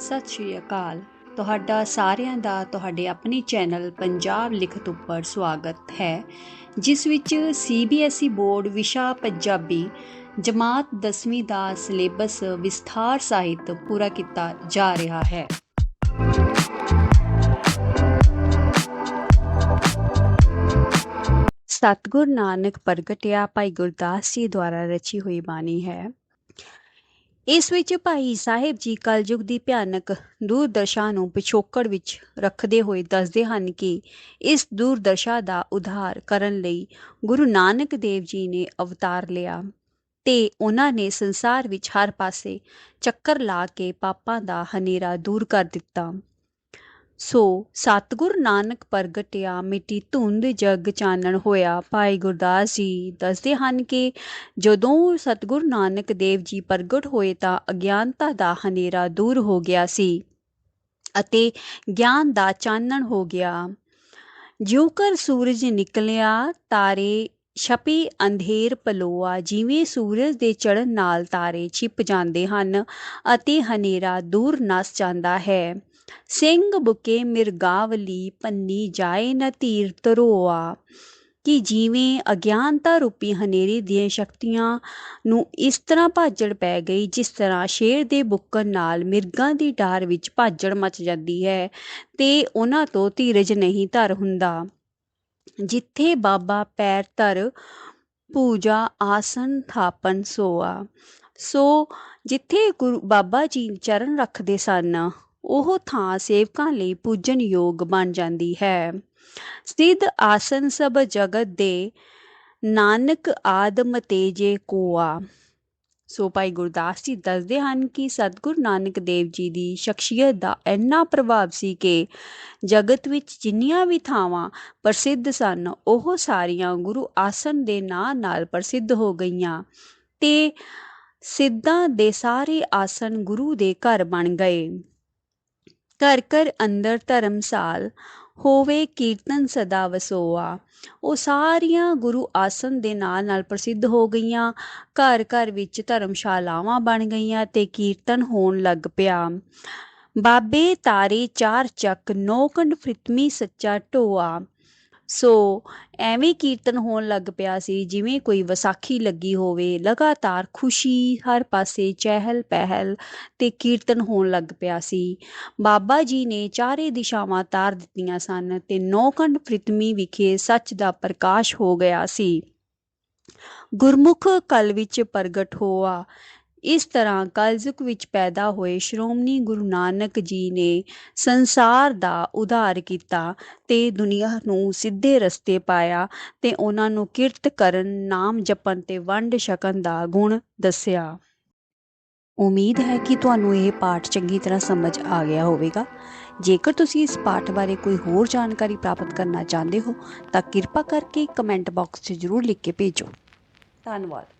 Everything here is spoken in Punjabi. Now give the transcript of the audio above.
ਸਤਿ ਸ਼੍ਰੀ ਅਕਾਲ। ਤੁਹਾਡਾ ਸਾਰਿਆਂ ਦਾ ਤੁਹਾਡੇ ਆਪਣੇ ਚੈਨਲ ਪੰਜਾਬ ਲਿਖਤ ਉੱਪਰ ਸਵਾਗਤ ਹੈ, ਜਿਸ ਵਿੱਚ ਸੀਬੀਐਸਈ ਬੋਰਡ ਵਿਸ਼ਾ ਪੰਜਾਬੀ ਜਮਾਤ 10ਵੀਂ ਦਾ ਸਿਲੇਬਸ ਵਿਸਥਾਰ ਸਾਹਿਤ ਪੂਰਾ ਕੀਤਾ ਜਾ ਰਿਹਾ ਹੈ। ਸਤਿਗੁਰ ਨਾਨਕ ਪ੍ਰਗਟਿਆ ਭਾਈ ਗੁਰਦਾਸ ਜੀ ਦੁਆਰਾ ਰਚੀ ਹੋਈ ਬਾਣੀ ਹੈ ਇਸ ਵਿੱਚ ਭਾਈ ਸਾਹਿਬ ਜੀ ਕਲਯੁਗ ਦੀ ਭਿਆਨਕ ਦੂਰਦਰਸ਼ਾ ਨੂੰ ਪਿਛੋਕੜ ਵਿੱਚ ਰੱਖਦੇ ਹੋਏ ਦੱਸਦੇ ਹਨ ਕਿ ਇਸ ਦੂਰਦਰਸ਼ਾ ਦਾ ਉਧਾਰ ਕਰਨ ਲਈ ਗੁਰੂ ਨਾਨਕ ਦੇਵ ਜੀ ਨੇ ਅਵਤਾਰ ਲਿਆ ਤੇ ਉਹਨਾਂ ਨੇ ਸੰਸਾਰ ਵਿੱਚ ਹਰ ਪਾਸੇ ਚੱਕਰ ਲਾ ਕੇ ਪਾਪਾਂ ਦਾ ਹਨੇਰਾ ਦੂਰ ਕਰ ਦਿੱਤਾ। ਸੋ ਸਤਿਗੁਰ ਨਾਨਕ ਪ੍ਰਗਟਿਆ, ਮਿੱਟੀ ਧੁੰਦ ਜਗ ਚਾਨਣ ਹੋਇਆ। ਭਾਈ ਗੁਰਦਾਸ ਜੀ ਦੱਸਦੇ ਹਨ ਕਿ ਜਦੋਂ ਸਤਿਗੁਰ ਨਾਨਕ ਦੇਵ ਜੀ ਪ੍ਰਗਟ ਹੋਏ ਤਾਂ ਅਗਿਆਨਤਾ ਦਾ ਹਨੇਰਾ ਦੂਰ ਹੋ ਗਿਆ ਸੀ ਅਤੇ ਗਿਆਨ ਦਾ ਚਾਨਣ ਹੋ ਗਿਆ। ਜਿਉਕਰ ਸੂਰਜ ਨਿਕਲਿਆ, ਤਾਰੇ ਛਪੀ, ਅੰਧੇਰ ਪਲੋਆ। ਜਿਵੇਂ ਸੂਰਜ ਦੇ ਚੜ੍ਹਨ ਨਾਲ ਤਾਰੇ ਛਿਪ ਜਾਂਦੇ ਹਨ ਅਤੇ ਹਨੇਰਾ ਦੂਰ ਨਸ ਜਾਂਦਾ ਹੈ। ਸਿੰਘ ਬੁਕੇ ਮਿਰਗਾਵਲੀ ਪੰਨੀ ਜਾਏ ਨ ਧੀਰ ਧਰੋਆ। ਕਿ ਜਿਵੇਂ ਅਗਿਆਨਤਾ ਰੂਪੀ ਹਨੇਰੀ ਦੀਆਂ ਸ਼ਕਤੀਆਂ ਨੂੰ ਇਸ ਤਰ੍ਹਾਂ ਭਾਜੜ ਪੈ ਗਈ, ਜਿਸ ਤਰ੍ਹਾਂ ਸ਼ੇਰ ਦੇ ਬੁੱਕਣ ਨਾਲ ਮਿਰਗਾਂ ਦੀ ਡਾਰ ਵਿੱਚ ਭਾਜੜ ਮਚ ਜਾਂਦੀ ਹੈ, ਤੇ ਉਹਨਾਂ ਤੋਂ ਧੀਰਜ ਨਹੀਂ ਧਰ ਹੁੰਦਾ। ਜਿੱਥੇ ਬਾਬਾ ਪੈਰ ਧਰ ਪੂਜਾ ਆਸਨ ਥਾਪਨ ਸੋਆ। ਸੋ ਜਿੱਥੇ ਗੁਰੂ ਬਾਬਾ ਜੀ ਚਰਨ ਰੱਖਦੇ ਸਨ ਉਹ ਥਾਂ ਸੇਵਕਾਂ ਲਈ ਪੂਜਨ ਯੋਗ ਬਣ ਜਾਂਦੀ ਹੈ। ਸਿੱਧ ਆਸਨ ਸਭ ਜਗਤ ਦੇ ਨਾਨਕ ਆਦਮ ਤੇਜੇ ਕੋਆ। ਸੋ ਭਾਈ ਗੁਰਦਾਸ ਜੀ ਦੱਸਦੇ ਹਨ ਕਿ ਸਤਿਗੁਰ ਨਾਨਕ ਦੇਵ ਜੀ ਦੀ ਸ਼ਖਸੀਅਤ ਦਾ ਇੰਨਾ ਪ੍ਰਭਾਵ ਸੀ ਕਿ ਜਗਤ ਵਿੱਚ ਜਿੰਨੀਆਂ ਵੀ ਥਾਵਾਂ ਪ੍ਰਸਿੱਧ ਸਨ, ਉਹ ਸਾਰੀਆਂ ਗੁਰੂ ਆਸਨ ਦੇ ਨਾਂ ਨਾਲ ਪ੍ਰਸਿੱਧ ਹੋ ਗਈਆਂ ਤੇ ਸਿੱਧਾਂ ਦੇ ਸਾਰੇ ਆਸਨ ਗੁਰੂ ਦੇ ਘਰ ਬਣ ਗਏ। ਘਰ ਘਰ ਅੰਦਰ ਧਰਮਸਾਲ ਹੋਵੇ ਕੀਰਤਨ ਸਦਾ ਵਸੋਆ। ਉਹ ਸਾਰੀਆਂ ਗੁਰੂ ਆਸਨ ਦੇ ਨਾਲ ਨਾਲ ਪ੍ਰਸਿੱਧ ਹੋ ਗਈਆਂ। ਘਰ ਘਰ ਵਿੱਚ ਧਰਮਸ਼ਾਲਾਵਾਂ ਬਣ ਗਈਆਂ ਤੇ ਕੀਰਤਨ ਹੋਣ ਲੱਗ ਪਿਆ। ਬਾਬੇ ਤਾਰੇ ਚਾਰ ਚੱਕ ਨੌਕੰਡ ਫ੍ਰਿਤਮੀ ਸੱਚਾ ਢੋਆ। ਸੋ ਐਵੇਂ ਕੀਰਤਨ ਹੋਣ ਲੱਗ ਪਿਆ ਸੀ, ਜਿਵੇਂ ਕੋਈ ਵਿਸਾਖੀ ਲੱਗੀ ਹੋਵੇ, ਲਗਾਤਾਰ ਖੁਸ਼ੀ ਹਰ ਪਾਸੇ ਚਹਿਲ ਪਹਿਲ ਤੇ ਕੀਰਤਨ ਹੋਣ ਲੱਗ ਪਿਆ ਸੀ। ਬਾਬਾ ਜੀ ਨੇ ਚਾਰੇ ਦਿਸ਼ਾਵਾਂ ਤਾਰ ਦਿੱਤੀਆਂ ਸਨ ਤੇ ਨੌਕੰਡ ਪ੍ਰਿਤਮੀ ਵਿਖੇ ਸੱਚ ਦਾ ਪ੍ਰਕਾਸ਼ ਹੋ ਗਿਆ ਸੀ। ਗੁਰਮੁਖ ਕਲ ਵਿੱਚ ਪ੍ਰਗਟ ਹੋਆ। ਇਸ ਤਰ੍ਹਾਂ ਕਲਯੁਗ ਵਿੱਚ ਪੈਦਾ ਹੋਏ ਸ਼੍ਰੋਮਣੀ ਗੁਰੂ ਨਾਨਕ ਜੀ ਨੇ ਸੰਸਾਰ ਦਾ ਉਧਾਰ ਕੀਤਾ ਅਤੇ ਦੁਨੀਆ ਨੂੰ ਸਿੱਧੇ ਰਸਤੇ ਪਾਇਆ ਅਤੇ ਉਹਨਾਂ ਨੂੰ ਕਿਰਤ ਕਰਨ, ਨਾਮ ਜਪਣ ਅਤੇ ਵੰਡ ਛਕਣ ਦਾ ਗੁਣ ਦੱਸਿਆ। ਉਮੀਦ ਹੈ ਕਿ ਤੁਹਾਨੂੰ ਇਹ ਪਾਠ ਚੰਗੀ ਤਰ੍ਹਾਂ ਸਮਝ ਆ ਗਿਆ ਹੋਵੇਗਾ। ਜੇਕਰ ਤੁਸੀਂ ਇਸ ਪਾਠ ਬਾਰੇ ਕੋਈ ਹੋਰ ਜਾਣਕਾਰੀ ਪ੍ਰਾਪਤ ਕਰਨਾ ਚਾਹੁੰਦੇ ਹੋ, ਤਾਂ ਕਿਰਪਾ ਕਰਕੇ ਕਮੈਂਟ ਬਾਕਸ 'ਚ ਜ਼ਰੂਰ ਲਿਖ ਕੇ ਭੇਜੋ। ਧੰਨਵਾਦ।